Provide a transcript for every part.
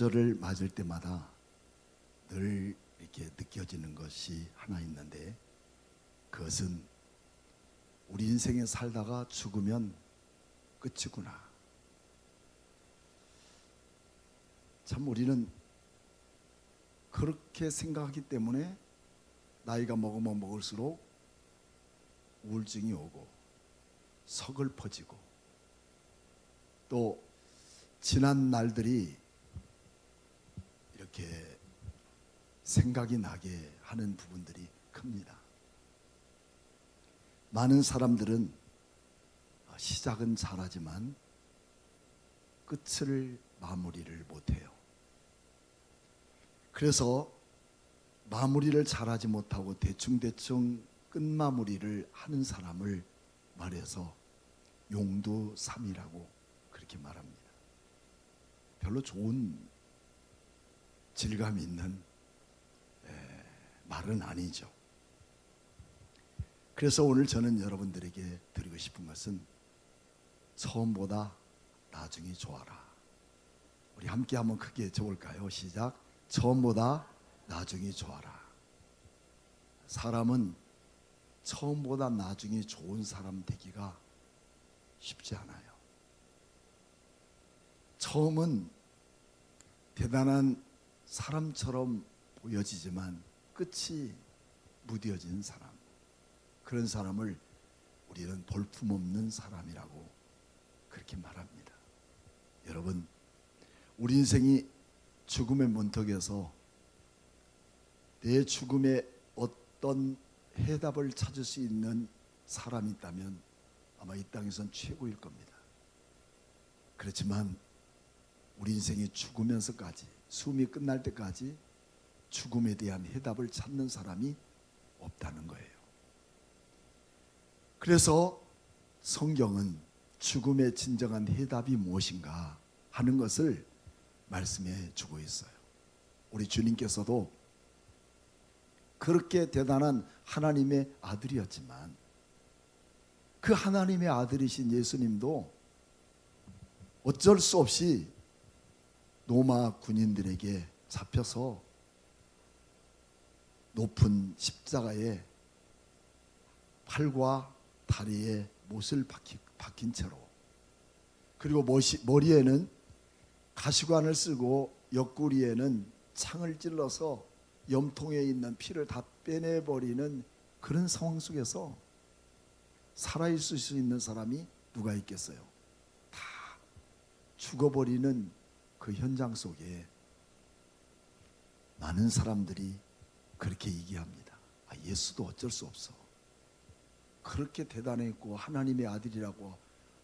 부활절을 맞을 때마다 늘 이렇게 느껴지는 것이 하나 있는데 그것은 우리 인생에 살다가 죽으면 끝이구나. 참 우리는 그렇게 생각하기 때문에 나이가 먹으면 먹을수록 우울증이 오고 서글퍼지고 또 지난 날들이 이렇게 생각이 나게 하는 부분들이 큽니다. 많은 사람들은 시작은 잘하지만 끝을 마무리를 못해요. 그래서 마무리를 잘하지 못하고 대충대충 끝마무리를 하는 사람을 말해서 용두삼이라고 그렇게 말합니다. 별로 좋은 질감 있는 에, 말은 아니죠. 그래서 오늘 저는 여러분들에게 드리고 싶은 것은 처음보다 나중이 좋아라. 우리 함께 한번 크게 적을까요? 시작. 처음보다 나중이 좋아라. 사람은 처음보다 나중이 좋은 사람 되기가 쉽지 않아요. 처음은 대단한 사람처럼 보여지지만 끝이 무뎌진 사람. 그런 사람을 우리는 볼품없는 사람이라고 그렇게 말합니다. 여러분, 우리 인생이 죽음의 문턱에서 내 죽음에 어떤 해답을 찾을 수 있는 사람이 있다면 아마 이 땅에선 최고일 겁니다. 그렇지만 우리 인생이 죽으면서까지 숨이 끝날 때까지 죽음에 대한 해답을 찾는 사람이 없다는 거예요. 그래서 성경은 죽음의 진정한 해답이 무엇인가 하는 것을 말씀해 주고 있어요. 우리 주님께서도 그렇게 대단한 하나님의 아들이었지만 그 하나님의 아들이신 예수님도 어쩔 수 없이 로마 군인들에게 잡혀서 높은 십자가에 팔과 다리에 못을 박히, 박힌 채로 그리고 머시, 머리에는 가시관을 쓰고 옆구리에는 창을 찔러서 염통에 있는 피를 다 빼내버리는 그런 상황 속에서 살아있을 수 있는 사람이 누가 있겠어요? 다 죽어버리는 그 현장 속에 많은 사람들이 그렇게 얘기합니다. 아, 예수도 어쩔 수 없어. 그렇게 대단했고 하나님의 아들이라고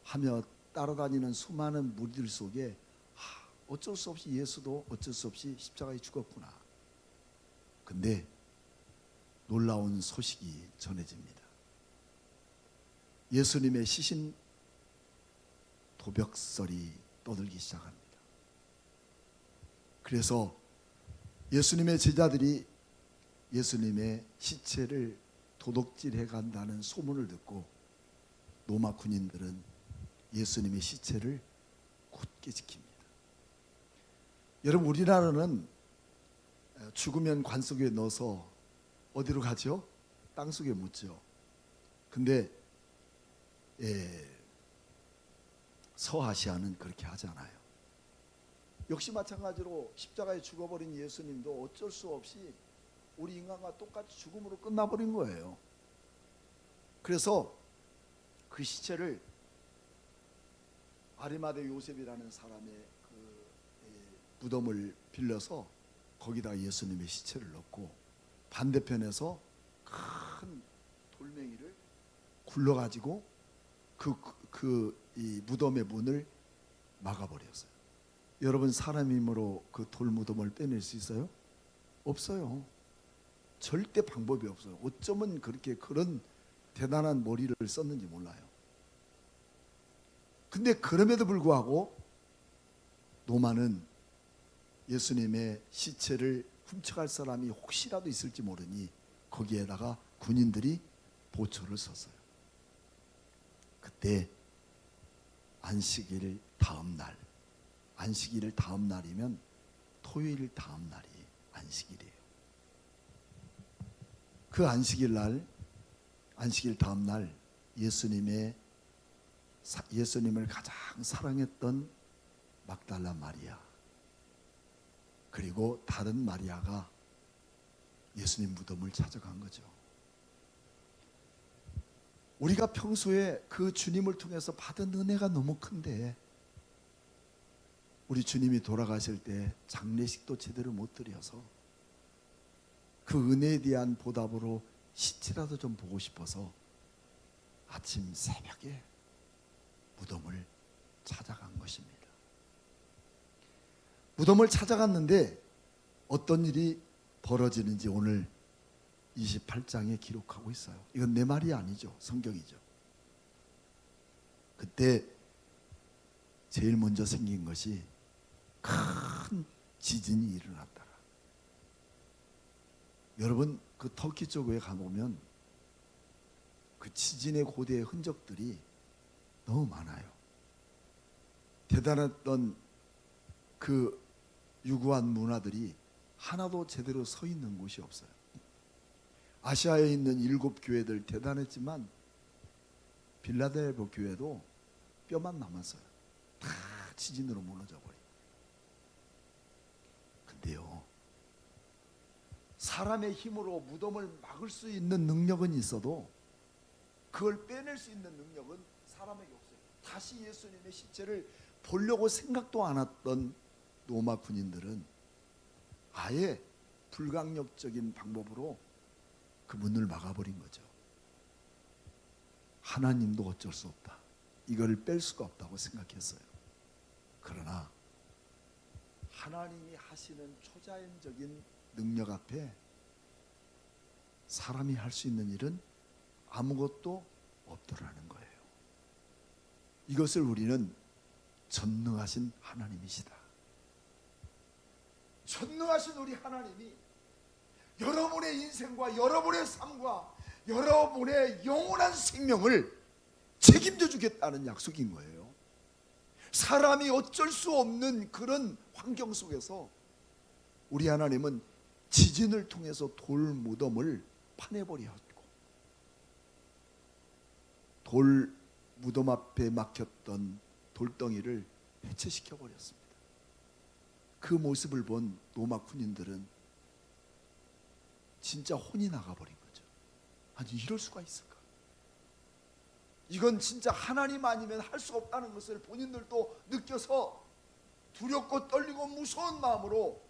하며 따라다니는 수많은 무리들 속에 아, 어쩔 수 없이 예수도 어쩔 수 없이 십자가에 죽었구나. 근데 놀라운 소식이 전해집니다. 예수님의 시신 도벽설이 떠들기 시작합니다. 그래서 예수님의 제자들이 예수님의 시체를 도둑질해 간다는 소문을 듣고 로마 군인들은 예수님의 시체를 굳게 지킵니다. 여러분 우리나라는 죽으면 관 속에 넣어서 어디로 가죠? 땅 속에 묻죠. 근데 예, 서아시아는 그렇게 하지 않아요. 역시 마찬가지로 십자가에 죽어버린 예수님도 어쩔 수 없이 우리 인간과 똑같이 죽음으로 끝나버린 거예요. 그래서 그 시체를 아리마대 요셉이라는 사람의 그 예, 무덤을 빌려서 거기다 예수님의 시체를 넣고 반대편에서 큰 돌멩이를 굴러가지고 그 그 이 무덤의 문을 막아버렸어요. 여러분 사람 힘으로 그 돌무덤을 빼낼 수 있어요? 없어요. 절대 방법이 없어요. 어쩌면 그렇게 그런 대단한 머리를 썼는지 몰라요. 근데 그럼에도 불구하고 노마는 예수님의 시체를 훔쳐갈 사람이 혹시라도 있을지 모르니 거기에다가 군인들이 보초를 섰어요. 그때 안식일 다음 날, 안식일 다음 날이면 토요일 다음 날이 안식일이에요. 그 안식일 날 안식일 다음 날 예수님의 사- 예수님을 가장 사랑했던 막달라 마리아 그리고 다른 마리아가 예수님 무덤을 찾아간 거죠. 우리가 평소에 그 주님을 통해서 받은 은혜가 너무 큰데 우리 주님이 돌아가실 때 장례식도 제대로 못 드려서 그 은혜에 대한 보답으로 시체라도 좀 보고 싶어서 아침 새벽에 무덤을 찾아간 것입니다. 무덤을 찾아갔는데 어떤 일이 벌어지는지 오늘 28장에 기록하고 있어요. 이건 내 말이 아니죠. 성경이죠. 그때 제일 먼저 생긴 것이 큰 지진이 일어났더라. 여러분 그 터키 쪽에 가보면 그 지진의 고대의 흔적들이 너무 많아요. 대단했던 그 유구한 문화들이 하나도 제대로 서 있는 곳이 없어요. 아시아에 있는 일곱 교회들 대단했지만 빌라델보 교회도 뼈만 남았어요. 다 지진으로 무너져 버린. 근데요. 사람의 힘으로 무덤을 막을 수 있는 능력은 있어도 그걸 빼낼 수 있는 능력은 사람에게 없어요. 다시 예수님의 시체를 보려고 생각도 안 했던 로마 군인들은 아예 불강력적인 방법으로 그 문을 막아버린 거죠. 하나님도 어쩔 수 없다. 이걸 뺄 수가 없다고 생각했어요. 그러나 하나님이 하시는 초자연적인 능력 앞에 사람이 할 수 있는 일은 아무것도 없더라는 거예요. 이것을 우리는 전능하신 하나님이시다. 전능하신 우리 하나님이 여러분의 인생과 여러분의 삶과 여러분의 영원한 생명을 책임져 주겠다는 약속인 거예요. 사람이 어쩔 수 없는 그런 환경 속에서 우리 하나님은 지진을 통해서 돌 무덤을 파내버렸고 돌 무덤 앞에 막혔던 돌덩이를 해체시켜 버렸습니다. 그 모습을 본 로마 군인들은 진짜 혼이 나가버린 거죠. 아니 이럴 수가 있을까? 이건 진짜 하나님 아니면 할 수 없다는 것을 본인들도 느껴서 두렵고 떨리고 무서운 마음으로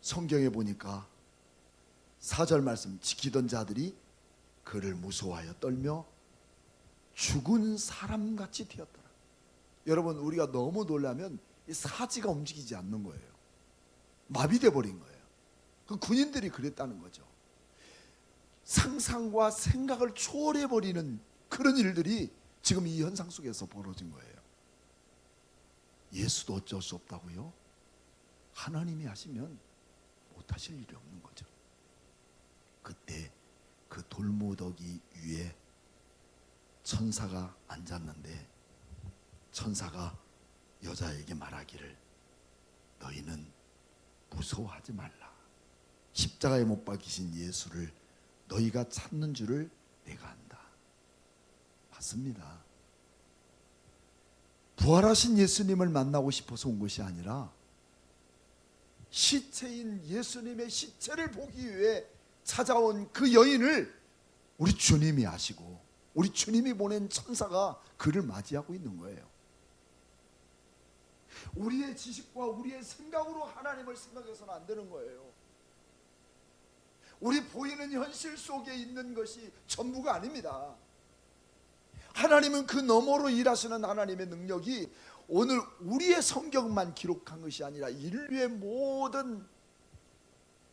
성경에 보니까 사절 말씀 지키던 자들이 그를 무서워하여 떨며 죽은 사람 같이 되었더라. 여러분 우리가 너무 놀라면 이 사지가 움직이지 않는 거예요. 마비돼 버린 거예요. 그 군인들이 그랬다는 거죠. 상상과 생각을 초월해 버리는 그런 일들이 지금 이 현상 속에서 벌어진 거예요. 예수도 어쩔 수 없다고요? 하나님이 하시면 못 하실 일이 없는 거죠. 그때 그 돌무더기 위에 천사가 앉았는데 천사가 여자에게 말하기를 너희는 무서워하지 말라. 십자가에 못 박히신 예수를 너희가 찾는 줄을 내가 안다. 맞습니다. 부활하신 예수님을 만나고 싶어서 온 것이 아니라 시체인 예수님의 시체를 보기 위해 찾아온 그 여인을 우리 주님이 아시고 우리 주님이 보낸 천사가 그를 맞이하고 있는 거예요. 우리의 지식과 우리의 생각으로 하나님을 생각해서는 안 되는 거예요. 우리 보이는 현실 속에 있는 것이 전부가 아닙니다. 하나님은 그 너머로 일하시는 하나님의 능력이 오늘 우리의 성경만 기록한 것이 아니라 인류의 모든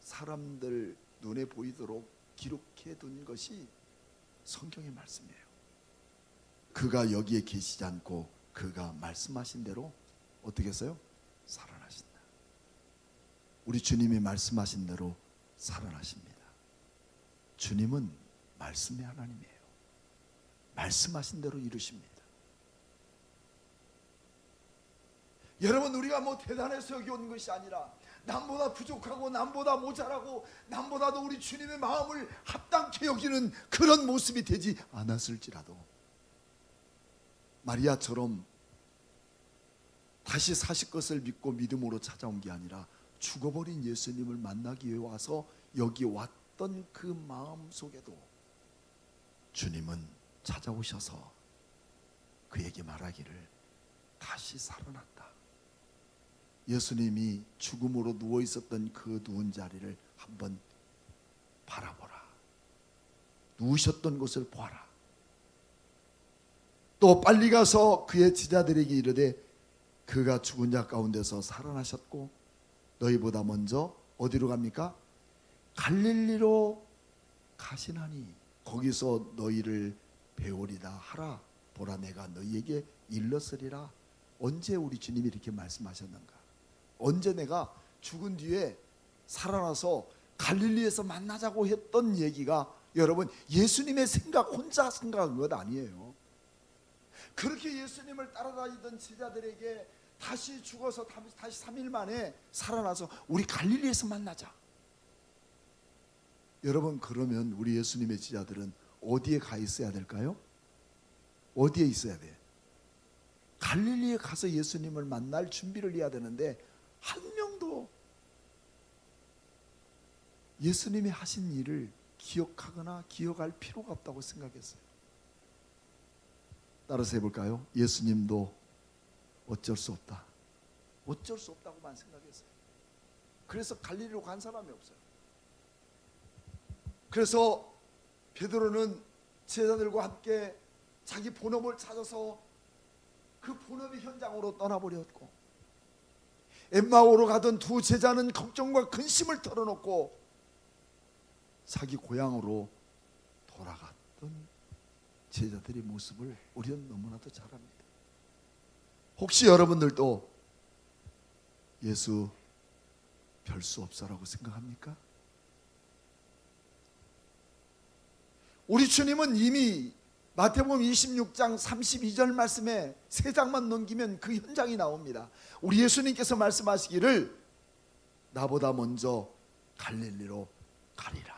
사람들 눈에 보이도록 기록해 둔 것이 성경의 말씀이에요. 그가 여기에 계시지 않고 그가 말씀하신 대로 어떻게 했어요? 살아나신다. 우리 주님이 말씀하신 대로 살아나십니다. 주님은 말씀의 하나님이에요. 말씀하신 대로 이루십니다. 여러분 우리가 뭐 대단해서 여기 온 것이 아니라 남보다 부족하고 남보다 모자라고 남보다도 우리 주님의 마음을 합당케 여기는 그런 모습이 되지 않았을지라도 마리아처럼 다시 사실 것을 믿고 믿음으로 찾아온 게 아니라 죽어버린 예수님을 만나기 위해 와서 여기 왔던 그 마음 속에도 주님은 찾아오셔서 그에게 말하기를 다시 살아났다. 예수님이 죽음으로 누워 있었던 그 누운 자리를 한번 바라보라. 누우셨던 곳을 보아라. 또 빨리 가서 그의 지자들에게 이르되 그가 죽은 자 가운데서 살아나셨고 너희보다 먼저 어디로 갑니까? 갈릴리로 가시나니 거기서 너희를 배우리다 하라. 보라 내가 너희에게 일렀으리라. 언제 우리 주님이 이렇게 말씀하셨는가? 언제 내가 죽은 뒤에 살아나서 갈릴리에서 만나자고 했던 얘기가 여러분 예수님의 생각 혼자 생각한 것 아니에요. 그렇게 예수님을 따라다니던 제자들에게 다시 죽어서 다시 3일 만에 살아나서 우리 갈릴리에서 만나자. 여러분 그러면 우리 예수님의 제자들은 어디에 가 있어야 될까요? 어디에 있어야 돼? 갈릴리에 가서 예수님을 만날 준비를 해야 되는데 한 명도 예수님이 하신 일을 기억하거나 기억할 필요가 없다고 생각했어요. 따라서 해볼까요? 예수님도 어쩔 수 없다. 어쩔 수 없다고만 생각했어요. 그래서 갈릴리로 간 사람이 없어요. 그래서 베드로는 제자들과 함께 자기 본업을 찾아서 그 본업의 현장으로 떠나버렸고 엠마오로 가던 두 제자는 걱정과 근심을 털어놓고 자기 고향으로 돌아갔던 제자들의 모습을 우리는 너무나도 잘 압니다. 혹시 여러분들도 예수 별 수 없어라고 생각합니까? 우리 주님은 이미 마태복음 26장 32절 말씀에 세 장만 넘기면 그 현장이 나옵니다. 우리 예수님께서 말씀하시기를 나보다 먼저 갈릴리로 가리라.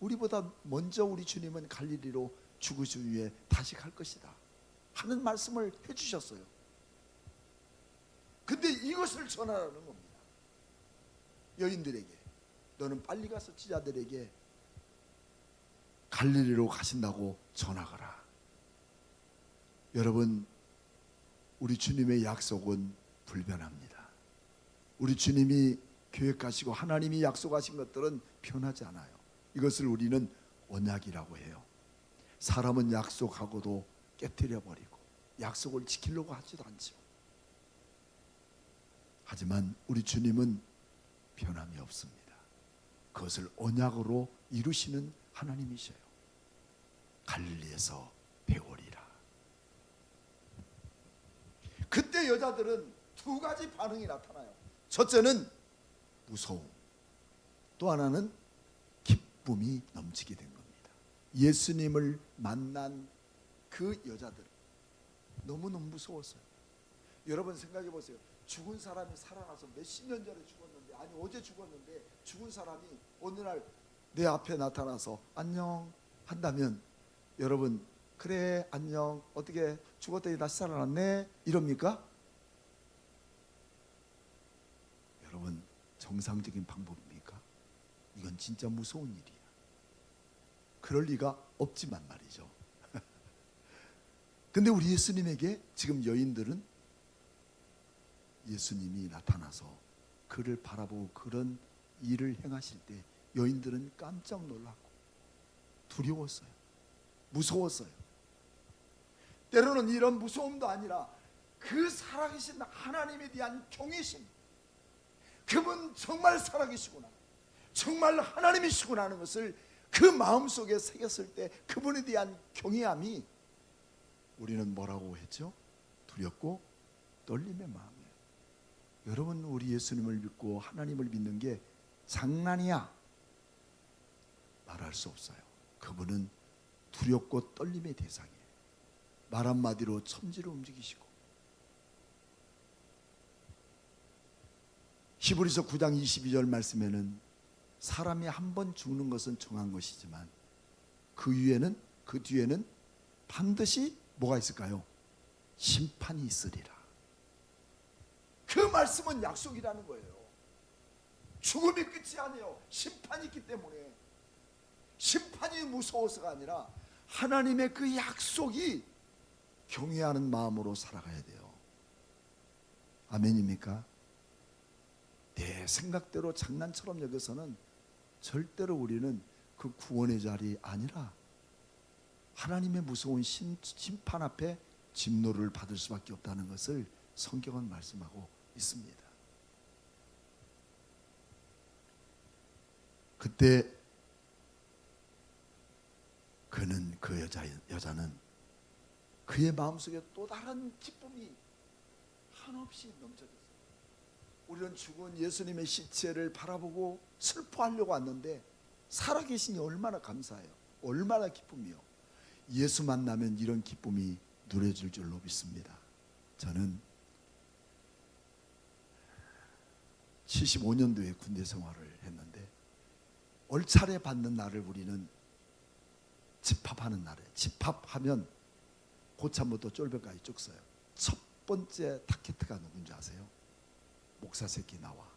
우리보다 먼저 우리 주님은 갈릴리로 죽으신 후에 다시 갈 것이다. 하는 말씀을 해 주셨어요. 근데 이것을 전하라는 겁니다. 여인들에게 너는 빨리 가서 지자들에게 갈릴리로 가신다고 전하거라. 여러분 우리 주님의 약속은 불변합니다. 우리 주님이 계획하시고 하나님이 약속하신 것들은 변하지 않아요. 이것을 우리는 언약이라고 해요. 사람은 약속하고도 깨뜨려 버리고 약속을 지키려고 하지도 않죠. 하지만 우리 주님은 변함이 없습니다. 그것을 언약으로 이루시는 하나님이셔요. 갈릴리에서 배우리라. 그때 여자들은 두 가지 반응이 나타나요. 첫째는 무서움. 또 하나는 기쁨이 넘치게 된 겁니다. 예수님을 만난 그 여자들 너무너무 무서웠어요. 여러분 생각해 보세요. 죽은 사람이 살아나서 몇십 년 전에 죽었는데 아니 어제 죽었는데 죽은 사람이 어느 날 내 앞에 나타나서 안녕 한다면 여러분 그래 안녕 어떻게 죽었더니 다시 살아났네 이럽니까? 여러분 정상적인 방법입니까? 이건 진짜 무서운 일이야. 그럴 리가 없지만 말이죠. 근데 우리 예수님에게 지금 여인들은 예수님이 나타나서 그를 바라보고 그런 일을 행하실 때 여인들은 깜짝 놀랐고 두려웠어요. 무서웠어요. 때로는 이런 무서움도 아니라 그 살아계신 하나님에 대한 경외심. 그분 정말 살아계시구나. 정말 하나님이시구나 하는 것을 그 마음속에 새겼을 때 그분에 대한 경외함이 우리는 뭐라고 했죠? 두렵고 떨림의 마음이에요. 여러분 우리 예수님을 믿고 하나님을 믿는 게 장난이야. 말할 수 없어요. 그분은 두렵고 떨림의 대상이에요. 말 한마디로 천지를 움직이시고 히브리서 9장 22절 말씀에는 사람이 한 번 죽는 것은 정한 것이지만 그 위에는 그 뒤에는 반드시 뭐가 있을까요? 심판이 있으리라. 그 말씀은 약속이라는 거예요. 죽음이 끝이 아니에요. 심판이 있기 때문에 심판이 무서워서가 아니라 하나님의 그 약속이 경외하는 마음으로 살아가야 돼요. 아멘입니까? 내 생각대로 장난처럼 여기서는 절대로 우리는 그 구원의 자리 아니라 하나님의 무서운 심, 심판 앞에 진노를 받을 수밖에 없다는 것을 성경은 말씀하고 있습니다. 그때 그는 그 여자 여자는 그의 마음속에 또 다른 기쁨이 한없이 넘쳐졌어요. 우리는 죽은 예수님의 시체를 바라보고 슬퍼하려고 왔는데 살아계시니 얼마나 감사해요. 얼마나 기쁨이요. 예수 만나면 이런 기쁨이 누려질 줄로 믿습니다. 저는 75년도에 군대 생활을 했는데 얼차례 받는 날을 우리는 집합하는 날에 집합하면 고참부터 쫄벽까지 쭉 써요. 첫 번째 타켓트가 누군지 아세요? 목사 새끼 나와.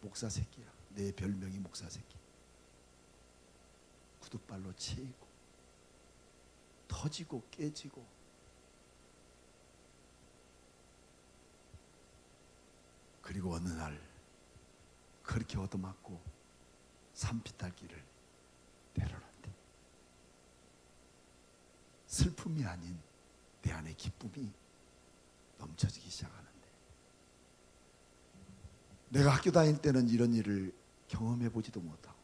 목사 새끼야. 내 별명이 목사 새끼. 구두발로 치이고 터지고 깨지고 그리고 어느 날 그렇게 얻어맞고 산비탈길을 내려놨대. 슬픔이 아닌 내 안에 기쁨이 넘쳐지기 시작하는데 내가 학교 다닐 때는 이런 일을 경험해 보지도 못하고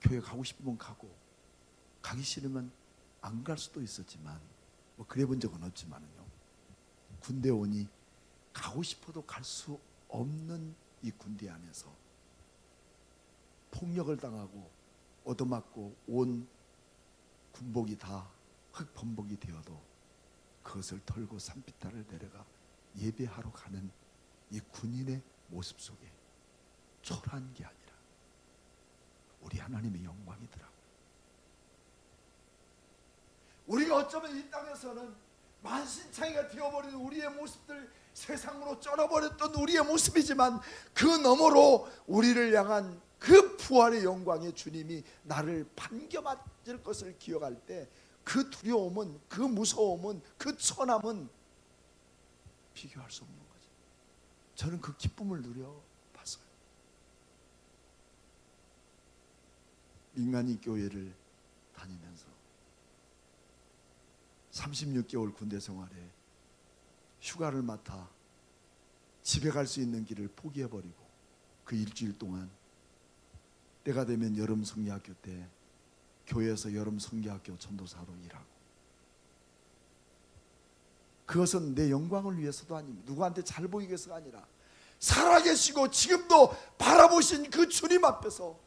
교회 가고 싶으면 가고 가기 싫으면 안 갈 수도 있었지만 뭐 그래 본 적은 없지만은요. 군대 오니 가고 싶어도 갈 수 없는 이 군대 안에서 폭력을 당하고 얻어맞고 온 군복이 다 흙 범벅이 되어도 그것을 털고 산비탈을 내려가 예배하러 가는 이 군인의 모습 속에 초라한 게 아니라 우리 하나님의 영광이더라고요. 우리가 어쩌면 이 땅에서는 만신창이가 되어버린 우리의 모습들 세상으로 쩔어버렸던 우리의 모습이지만 그 너머로 우리를 향한 그 부활의 영광의 주님이 나를 반겨 맞을 것을 기억할 때 그 두려움은 그 무서움은 그 천함은 비교할 수 없는 거죠. 저는 그 기쁨을 누려봤어요. 민간인 교회를 다니면서 36개월 군대 생활에 휴가를 맡아 집에 갈 수 있는 길을 포기해버리고 그 일주일 동안 때가 되면 여름 성리학교 때 교회에서 여름 성리학교 전도사로 일하고 그것은 내 영광을 위해서도 아닙니다. 누구한테 잘 보이기 위해서가 아니라 살아계시고 지금도 바라보신 그 주님 앞에서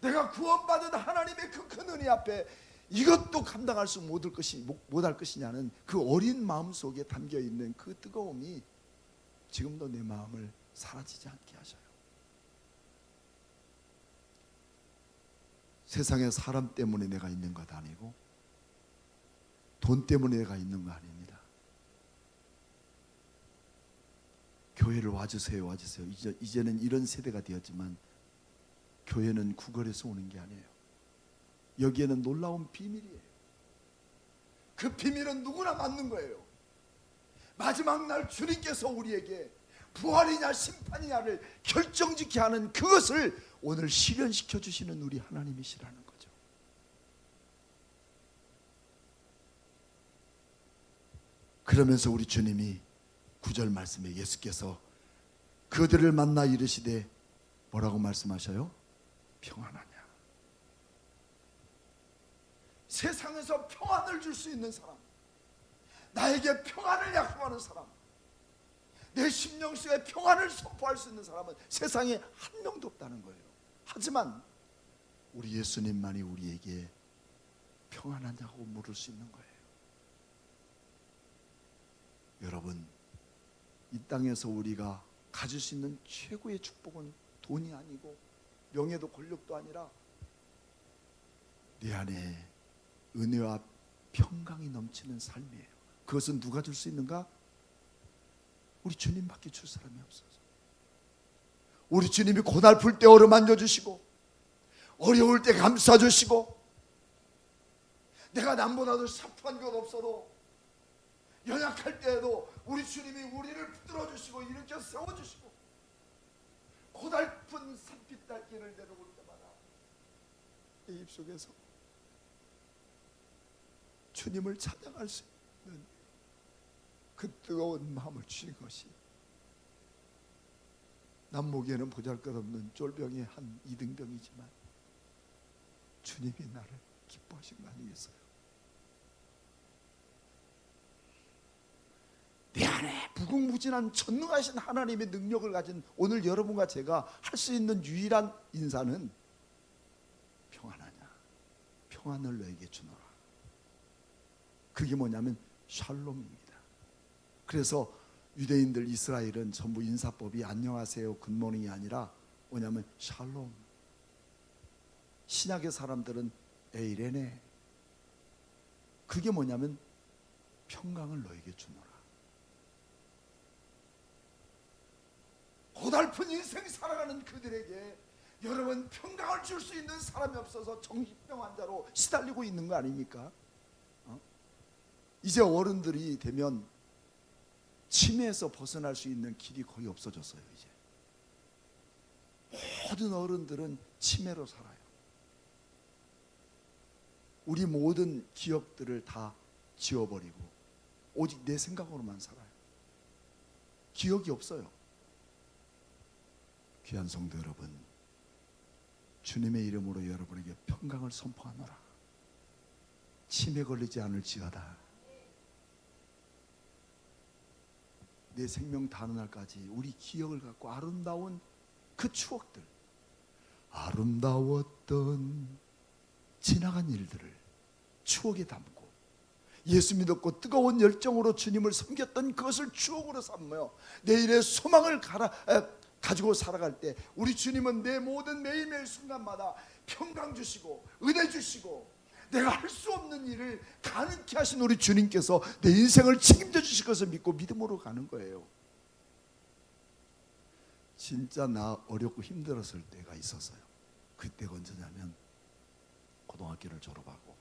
내가 구원받은 하나님의 그 큰 은혜 앞에 이것도 감당할 수 못할 것이 못할 것이냐는 그 어린 마음 속에 담겨 있는 그 뜨거움이 지금도 내 마음을 사라지지 않게 하셔요. 세상에 사람 때문에 내가 있는 것 아니고 돈 때문에 내가 있는 거 아닙니다. 교회를 와주세요, 와주세요. 이제 이제는 이런 세대가 되었지만 교회는 구걸에서 오는 게 아니에요. 여기에는 놀라운 비밀이에요. 그 비밀은 누구나 맞는 거예요. 마지막 날 주님께서 우리에게 부활이냐 심판이냐를 결정짓게 하는 그것을 오늘 실현시켜 주시는 우리 하나님이시라는 거죠. 그러면서 우리 주님이 구절 말씀에 예수께서 그들을 만나 이르시되 뭐라고 말씀하셔요? 평안하냐? 세상에서 평안을 줄 수 있는 사람, 나에게 평안을 약속하는 사람, 내 심령 속에 평안을 선포할 수 있는 사람은 세상에 한 명도 없다는 거예요. 하지만 우리 예수님만이 우리에게 평안하냐고 물을 수 있는 거예요. 여러분, 이 땅에서 우리가 가질 수 있는 최고의 축복은 돈이 아니고 명예도 권력도 아니라 내 안에 은혜와 평강이 넘치는 삶이에요. 그것은 누가 줄 수 있는가? 우리 주님밖에 줄 사람이 없어서. 우리 주님이 고달플 때 어루만져 주시고 어려울 때 감싸 주시고 내가 남보다도 사소한 것 없어도 연약할 때에도 우리 주님이 우리를 붙들어 주시고 일으켜 세워 주시고 고달픈 산빛 달길을 내려올 때마다 내 입속에서 주님을 찬양할 수 있는 그 뜨거운 마음을 주신 것이 남 보기에는 보잘것없는 쫄병의 한 이등병이지만 주님이 나를 기뻐하신 거 아니겠어요? 내 안에 무궁무진한 전능하신 하나님의 능력을 가진 오늘 여러분과 제가 할 수 있는 유일한 인사는 평안하냐? 평안을 너에게 주노라. 그게 뭐냐면 샬롬입니다 그래서 유대인들 이스라엘은 전부 인사법이 안녕하세요 굿모닝이 아니라 뭐냐면 샬롬 신약의 사람들은 에이레네 그게 뭐냐면 평강을 너에게 주노라 고달픈 인생 살아가는 그들에게 여러분 평강을 줄 수 있는 사람이 없어서 정신병 환자로 시달리고 있는 거 아닙니까? 어? 이제 어른들이 되면 치매에서 벗어날 수 있는 길이 거의 없어졌어요. 이제 모든 어른들은 치매로 살아요. 우리 모든 기억들을 다 지워버리고 오직 내 생각으로만 살아요. 기억이 없어요. 귀한 성도 여러분, 주님의 이름으로 여러분에게 평강을 선포하노라. 치매 걸리지 않을지어다. 내 생명 다는 날까지 우리 기억을 갖고 아름다운 그 추억들, 아름다웠던 지나간 일들을 추억에 담고 예수 믿었고 뜨거운 열정으로 주님을 섬겼던 그것을 추억으로 삼며 내일의 소망을 갈아, 에, 가지고 살아갈 때 우리 주님은 내 모든 매일매일 순간마다 평강 주시고 은혜 주시고 내가 할 수 없는 일을 가능케 하신 우리 주님께서 내 인생을 책임져 주실 것을 믿고 믿음으로 가는 거예요. 진짜 나 어렵고 힘들었을 때가 있었어요. 그때가 언제냐면 고등학교를 졸업하고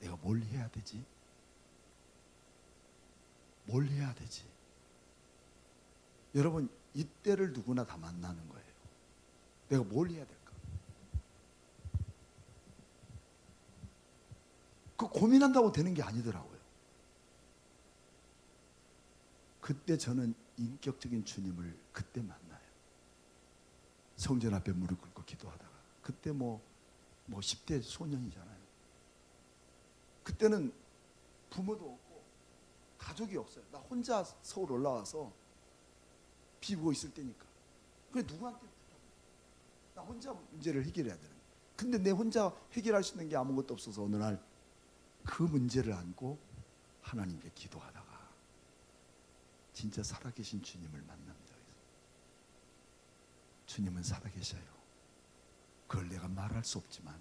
내가 뭘 해야 되지? 뭘 해야 되지? 여러분 이때를 누구나 다 만나는 거예요. 내가 뭘 해야 될까? 그 고민한다고 되는 게 아니더라고요. 그때 저는 인격적인 주님을 그때 만나요. 성전 앞에 무릎 꿇고 기도하다가 그때 뭐, 뭐 10대 소년이잖아요. 그때는 부모도 없고 가족이 없어요. 나 혼자 서울 올라와서 비우고 있을 때니까. 그래 누구한테? 나 혼자 문제를 해결해야 되는. 근데 내 혼자 해결할 수 있는 게 아무것도 없어서 어느 날 그 문제를 안고 하나님께 기도하다가 진짜 살아계신 주님을 만납니다. 주님은 살아계셔요. 그걸 내가 말할 수 없지만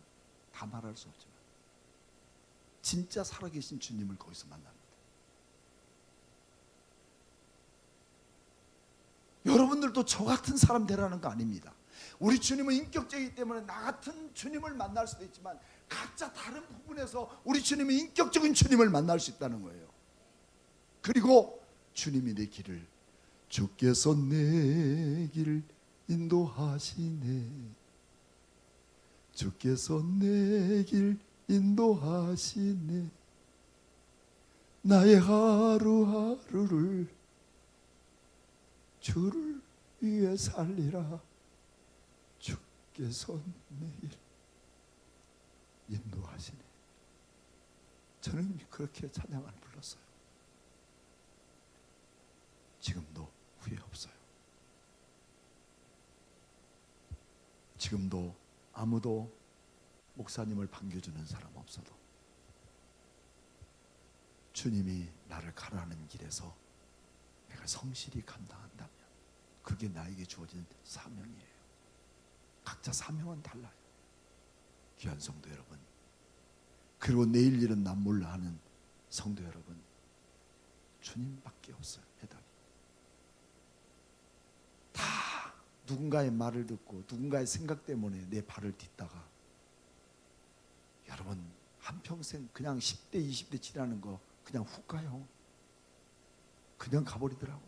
다 말할 수 없지만 진짜 살아계신 주님을 거기서 만납니다. 여러분들도 저 같은 사람 되라는 거 아닙니다. 우리 주님은 인격적이기 때문에 나 같은 주님을 만날 수도 있지만 각자 다른 부분에서 우리 주님이 인격적인 주님을 만날 수 있다는 거예요. 그리고 주님이 내 길을 주께서 내 길을 인도하시네. 주께서 내 길 인도하시네. 나의 하루하루를 주를 위해 살리라. 주께서 내일 인도하시네. 저는 그렇게 찬양을 불렀어요. 지금도 후회 없어요. 지금도 아무도 목사님을 반겨주는 사람 없어도 주님이 나를 가라는 길에서 내가 성실히 감당한다면 그게 나에게 주어진 사명이에요. 각자 사명은 달라요. 귀한 성도 여러분. 그리고 내일 일은 난 몰라 하는 성도 여러분. 주님밖에 없어요. 해답이. 다 누군가의 말을 듣고 누군가의 생각 때문에 내 발을 딛다가 여러분 한평생 그냥 10대 20대 치라는 거 그냥 훅 가요. 그냥 가버리더라고.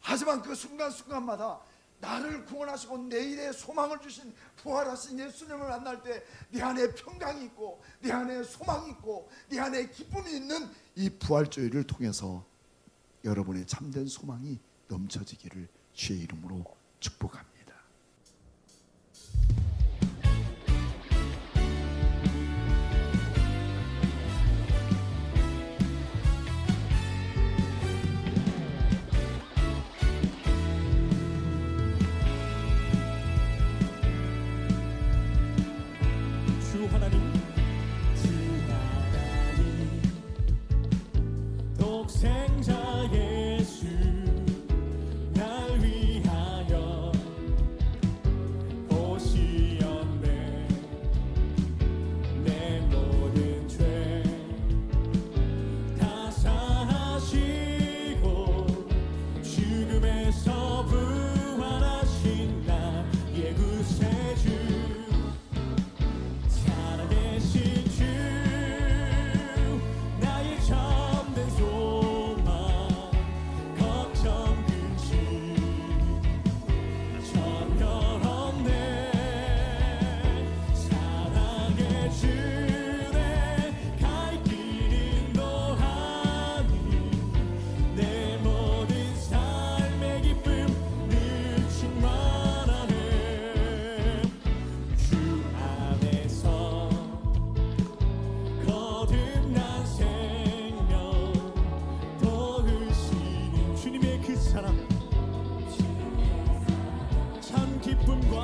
하지만 그 순간순간마다 나를 구원하시고 내일의 소망을 주신 부활하신 예수님을 만날 때내 안에 평강이 있고 내 안에 소망이 있고 내 안에 기쁨이 있는 이 부활조일을 통해서 여러분의 참된 소망이 넘쳐지기를 주의 이름으로 축복합니다. hangs 기쁨과